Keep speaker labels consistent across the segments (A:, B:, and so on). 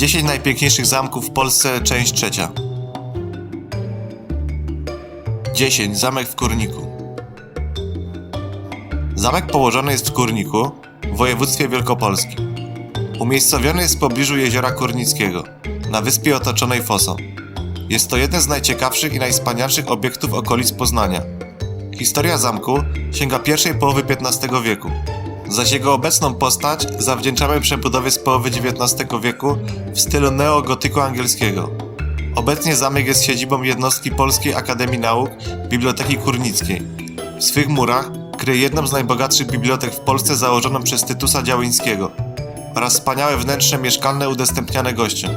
A: 10 najpiękniejszych zamków w Polsce, część trzecia. 10. Zamek w Kurniku. Zamek położony jest w Kurniku, w województwie wielkopolskim. Umiejscowiony jest w pobliżu jeziora Kurnickiego, na wyspie otoczonej fosą. Jest to jeden z najciekawszych i najwspanialszych obiektów okolic Poznania. Historia zamku sięga pierwszej połowy XV wieku, zaś jego obecną postać zawdzięczamy przebudowie z połowy XIX wieku w stylu neogotyku angielskiego. Obecnie zamek jest siedzibą jednostki Polskiej Akademii Nauk Biblioteki Kurnickiej. W swych murach kryje jedną z najbogatszych bibliotek w Polsce założoną przez Tytusa Działyńskiego oraz wspaniałe wnętrze mieszkalne udostępniane gościom.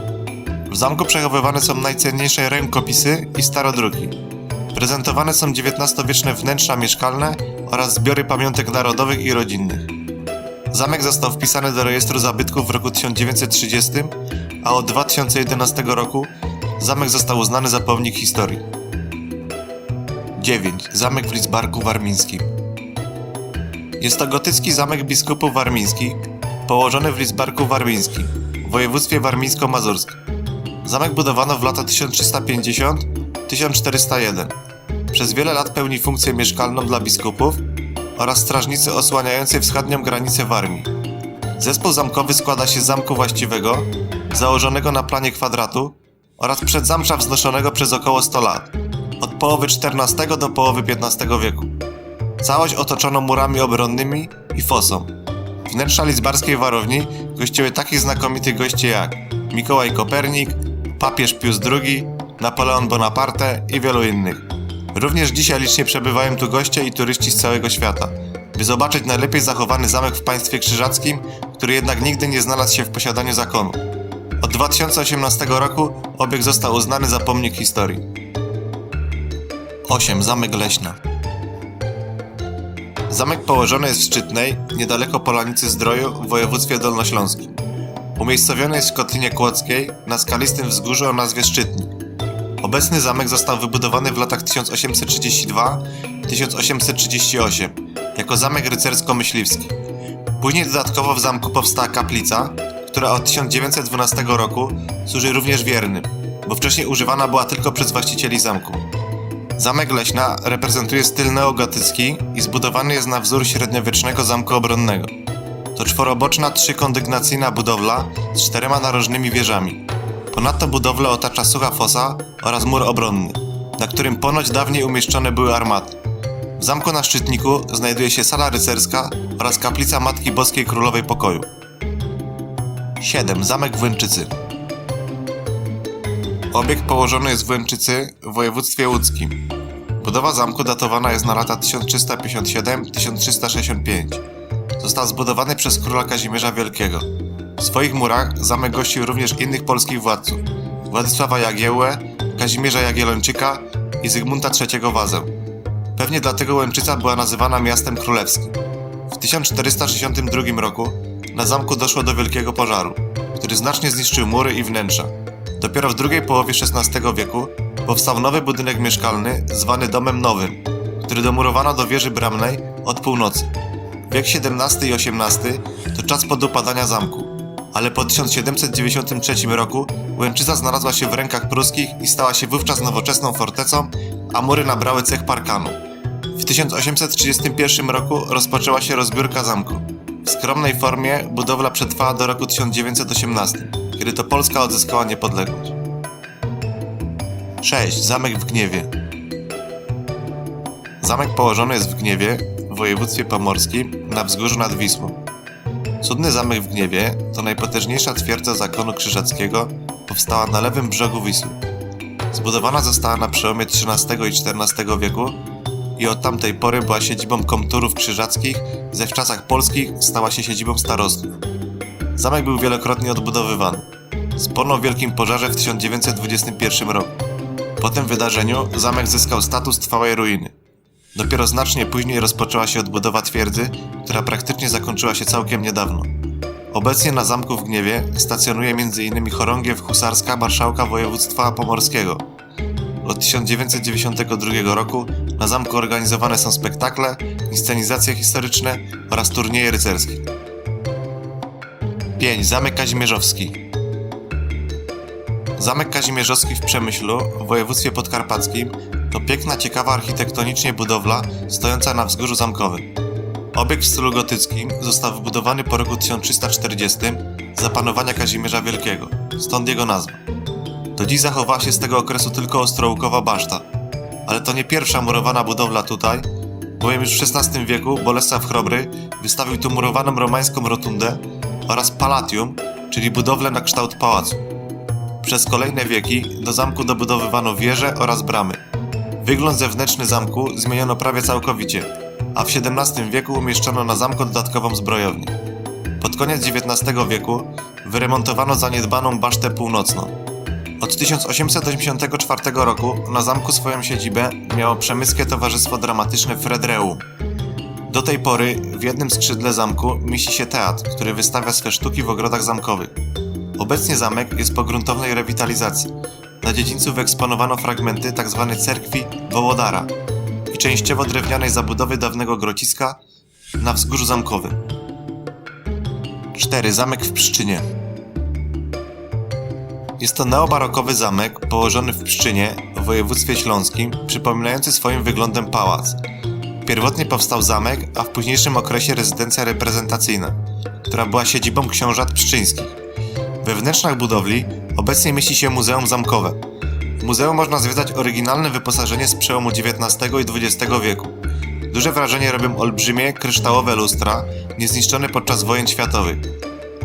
A: W zamku przechowywane są najcenniejsze rękopisy i starodruki. Prezentowane są XIX-wieczne wnętrza mieszkalne oraz zbiory pamiątek narodowych i rodzinnych. Zamek został wpisany do rejestru zabytków w roku 1930, a od 2011 roku zamek został uznany za pomnik historii. 9. Zamek w Lidzbarku Warmińskim. Jest to gotycki zamek biskupów warmińskich, położony w Lidzbarku Warmińskim, w województwie warmińsko-mazurskim. Zamek budowano w lata 1350-1401. Przez wiele lat pełni funkcję mieszkalną dla biskupów oraz strażnicy osłaniającej wschodnią granicę Warmii. Zespół zamkowy składa się z zamku właściwego, założonego na planie kwadratu oraz przedzamcza wznoszonego przez około 100 lat, od połowy XIV do połowy XV wieku. Całość otoczono murami obronnymi i fosą. Wnętrza lizbarskiej warowni gościły takich znakomitych gości jak Mikołaj Kopernik, papież Pius II, Napoleon Bonaparte i wielu innych. Również dzisiaj licznie przebywają tu goście i turyści z całego świata, by zobaczyć najlepiej zachowany zamek w państwie krzyżackim, który jednak nigdy nie znalazł się w posiadaniu zakonu. Od 2018 roku obiekt został uznany za pomnik historii. 8. Zamek Leśna Zamek położony jest w Szczytnej, niedaleko Polanicy Zdroju w województwie dolnośląskim. Umiejscowiony jest w Kotlinie Kłodzkiej, na skalistym wzgórzu o nazwie Szczytnik. Obecny zamek został wybudowany w latach 1832-1838 jako zamek rycersko-myśliwski. Później dodatkowo w zamku powstała kaplica, która od 1912 roku służy również wiernym, bo wcześniej używana była tylko przez właścicieli zamku. Zamek Leśna reprezentuje styl neogotycki i zbudowany jest na wzór średniowiecznego zamku obronnego. To czworoboczna, trzykondygnacyjna budowla z czterema narożnymi wieżami. Ponadto budowlę otacza sucha fosa oraz mur obronny, na którym ponoć dawniej umieszczone były armaty. W zamku na szczytniku znajduje się sala rycerska oraz kaplica Matki Boskiej Królowej Pokoju. 7. Zamek w Łęczycy Obiekt położony jest w Łęczycy w województwie łódzkim. Budowa zamku datowana jest na lata 1357-1365. Został zbudowany przez króla Kazimierza Wielkiego. W swoich murach zamek gościł również innych polskich władców. Władysława Jagiełłę, Kazimierza Jagiellończyka i Zygmunta III Wazę. Pewnie dlatego Łęczyca była nazywana miastem królewskim. W 1462 roku na zamku doszło do wielkiego pożaru, który znacznie zniszczył mury i wnętrza. Dopiero w drugiej połowie XVI wieku powstał nowy budynek mieszkalny zwany Domem Nowym, który domurowano do wieży bramnej od północy. Wiek XVII i XVIII to czas podupadania zamku, ale po 1793 roku Łęczyca znalazła się w rękach pruskich i stała się wówczas nowoczesną fortecą, a mury nabrały cech parkanu. W 1831 roku rozpoczęła się rozbiórka zamku. W skromnej formie budowla przetrwała do roku 1918, kiedy to Polska odzyskała niepodległość. 6. Zamek w Gniewie Zamek położony jest w Gniewie, w województwie pomorskim, na wzgórzu nad Wisłą. Cudny zamek w Gniewie to najpotężniejsza twierdza zakonu krzyżackiego, powstała na lewym brzegu Wisły. Zbudowana została na przełomie XIII i XIV wieku i od tamtej pory była siedzibą komturów krzyżackich, ze w czasach polskich stała się siedzibą starostów. Zamek był wielokrotnie odbudowywany. Sporno w wielkim pożarze w 1921 roku. Po tym wydarzeniu zamek zyskał status trwałej ruiny. Dopiero znacznie później rozpoczęła się odbudowa twierdzy, która praktycznie zakończyła się całkiem niedawno. Obecnie na zamku w Gniewie stacjonuje m.in. chorągiew husarska marszałka województwa pomorskiego. Od 1992 roku na zamku organizowane są spektakle, inscenizacje historyczne oraz turnieje rycerskie. 5. Zamek Kazimierzowski Zamek Kazimierzowski w Przemyślu w województwie podkarpackim to piękna, ciekawa architektonicznie budowla stojąca na wzgórzu zamkowym. Obiekt w stylu gotyckim został wybudowany po roku 1340 za panowania Kazimierza Wielkiego, stąd jego nazwa. Do dziś zachowała się z tego okresu tylko ostrołkowa baszta, ale to nie pierwsza murowana budowla tutaj, bowiem już w XVI wieku Bolesław Chrobry wystawił tu murowaną romańską rotundę oraz palatium, czyli budowlę na kształt pałacu. Przez kolejne wieki do zamku dobudowywano wieże oraz bramy. Wygląd zewnętrzny zamku zmieniono prawie całkowicie, a w XVII wieku umieszczono na zamku dodatkową zbrojownię. Pod koniec XIX wieku wyremontowano zaniedbaną basztę północną. Od 1884 roku na zamku swoją siedzibę miało Przemyskie Towarzystwo Dramatyczne Fredreum. Do tej pory w jednym skrzydle zamku mieści się teatr, który wystawia swe sztuki w ogrodach zamkowych. Obecnie zamek jest po gruntownej rewitalizacji. Na dziedzińcu wyeksponowano fragmenty tzw. cerkwi Wołodara i częściowo drewnianej zabudowy dawnego grociska na wzgórzu zamkowym. 4. Zamek w Pszczynie Jest to neobarokowy zamek położony w Pszczynie w województwie śląskim, przypominający swoim wyglądem pałac. Pierwotnie powstał zamek, a w późniejszym okresie rezydencja reprezentacyjna, która była siedzibą książat pszczyńskich. We wnętrzach budowli obecnie mieści się Muzeum Zamkowe. W muzeum można zwiedzać oryginalne wyposażenie z przełomu XIX i XX wieku. Duże wrażenie robią olbrzymie, kryształowe lustra, niezniszczone podczas wojen światowych.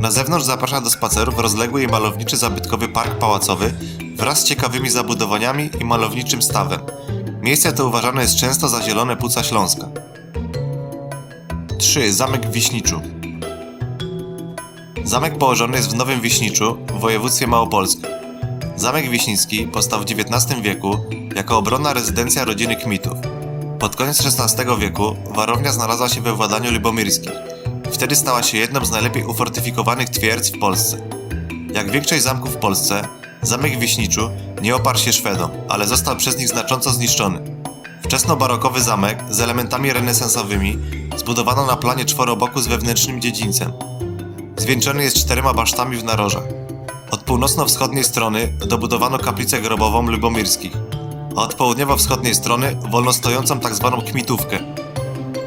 A: Na zewnątrz zaprasza do spacerów rozległy i malowniczy zabytkowy park pałacowy wraz z ciekawymi zabudowaniami i malowniczym stawem. Miejsce to uważane jest często za zielone płuca Śląska. 3. Zamek w Wiśniczu Zamek położony jest w Nowym Wiśniczu w województwie małopolskim. Zamek Wiśnicki powstał w XIX wieku jako obronna rezydencja rodziny Kmitów. Pod koniec XVI wieku warownia znalazła się we władaniu lubomirskim. Wtedy stała się jedną z najlepiej ufortyfikowanych twierdz w Polsce. Jak większość zamków w Polsce, zamek Wiśniczu nie oparł się Szwedom, ale został przez nich znacząco zniszczony. Wczesnobarokowy zamek z elementami renesansowymi zbudowano na planie czworoboku z wewnętrznym dziedzińcem. Zwieńczony jest czterema basztami w narożach. Od północno-wschodniej strony dobudowano kaplicę grobową Lubomirskich, a od południowo-wschodniej strony wolnostojącą tzw. kmitówkę.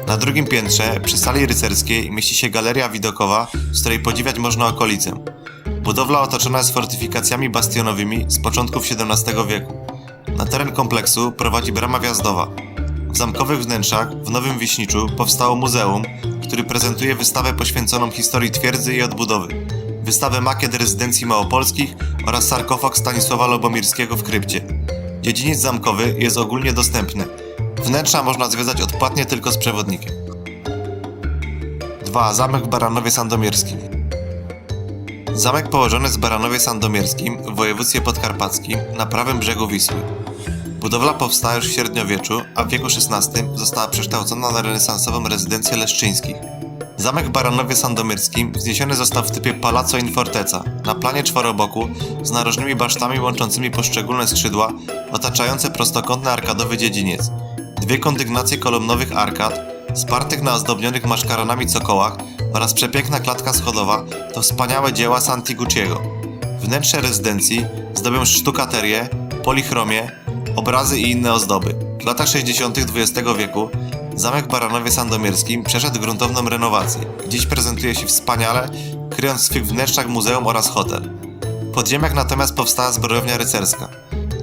A: Na drugim piętrze, przy sali rycerskiej, mieści się galeria widokowa, z której podziwiać można okolicę. Budowla otoczona jest fortyfikacjami bastionowymi z początków XVII wieku. Na teren kompleksu prowadzi brama wjazdowa. W zamkowych wnętrzach w Nowym Wiśniczu powstało muzeum, który prezentuje wystawę poświęconą historii twierdzy i odbudowy, wystawę makiet rezydencji małopolskich oraz sarkofag Stanisława Lobomirskiego w krypcie. Dziedziniec zamkowy jest ogólnie dostępny. Wnętrza można zwiedzać odpłatnie tylko z przewodnikiem. 2. Zamek w Baranowie Sandomierskim Zamek położony w Baranowie Sandomierskim w województwie podkarpackim na prawym brzegu Wisły. Budowla powstała już w średniowieczu, a w wieku XVI została przekształcona na renesansową rezydencję leszczyńskich. Zamek Baranowie Sandomierskim wzniesiony został w typie Palazzo in Forteca, na planie czworoboku z narożnymi basztami łączącymi poszczególne skrzydła, otaczające prostokątny arkadowy dziedziniec. Dwie kondygnacje kolumnowych arkad, spartych na ozdobnionych maszkaronami cokołach oraz przepiękna klatka schodowa to wspaniałe dzieła Santigucciego. Wnętrze rezydencji zdobią sztukaterię, polichromię, obrazy i inne ozdoby. W latach 60. XX wieku zamek Baranowie Sandomierskim przeszedł gruntowną renowację. Dziś prezentuje się wspaniale, kryjąc w swych wnętrzach muzeum oraz hotel. W podziemiach natomiast powstała zbrojownia rycerska.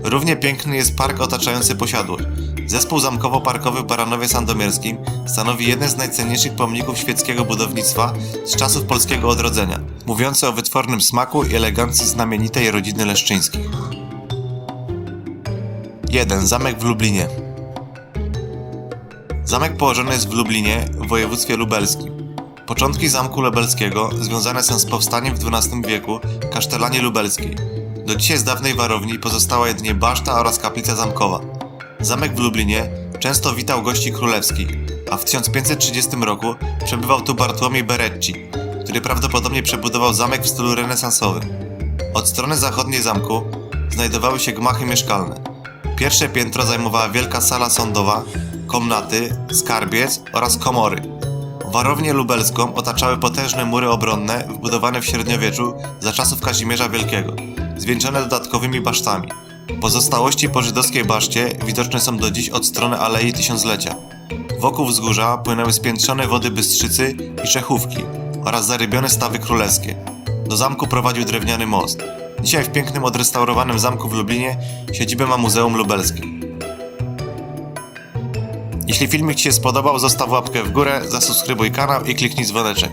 A: Równie piękny jest park otaczający posiadłość. Zespół zamkowo-parkowy w Baranowie Sandomierskim stanowi jeden z najcenniejszych pomników świeckiego budownictwa z czasów polskiego odrodzenia, mówiący o wytwornym smaku i elegancji znamienitej rodziny leszczyńskich. 1. Zamek w Lublinie. Zamek położony jest w Lublinie w województwie lubelskim. Początki zamku lubelskiego związane są z powstaniem w XII wieku kasztelanii lubelskiej. Do dzisiaj z dawnej warowni pozostała jedynie baszta oraz kaplica zamkowa. Zamek w Lublinie często witał gości królewskich, a w 1530 roku przebywał tu Bartłomiej Berecci, który prawdopodobnie przebudował zamek w stylu renesansowym. Od strony zachodniej zamku znajdowały się gmachy mieszkalne. Pierwsze piętro zajmowała wielka sala sądowa, komnaty, skarbiec oraz komory. Warownię lubelską otaczały potężne mury obronne wbudowane w średniowieczu za czasów Kazimierza Wielkiego. zwieńczone dodatkowymi basztami. Pozostałości po żydowskiej baszcie widoczne są do dziś od strony Alei Tysiąclecia. Wokół wzgórza płynęły spiętrzone wody Bystrzycy i Czechówki oraz zarybione stawy królewskie. Do zamku prowadził drewniany most. Dzisiaj w pięknym, odrestaurowanym zamku w Lublinie siedzibę ma Muzeum Lubelskie. Jeśli filmik Ci się spodobał, zostaw łapkę w górę, zasubskrybuj kanał i kliknij dzwoneczek.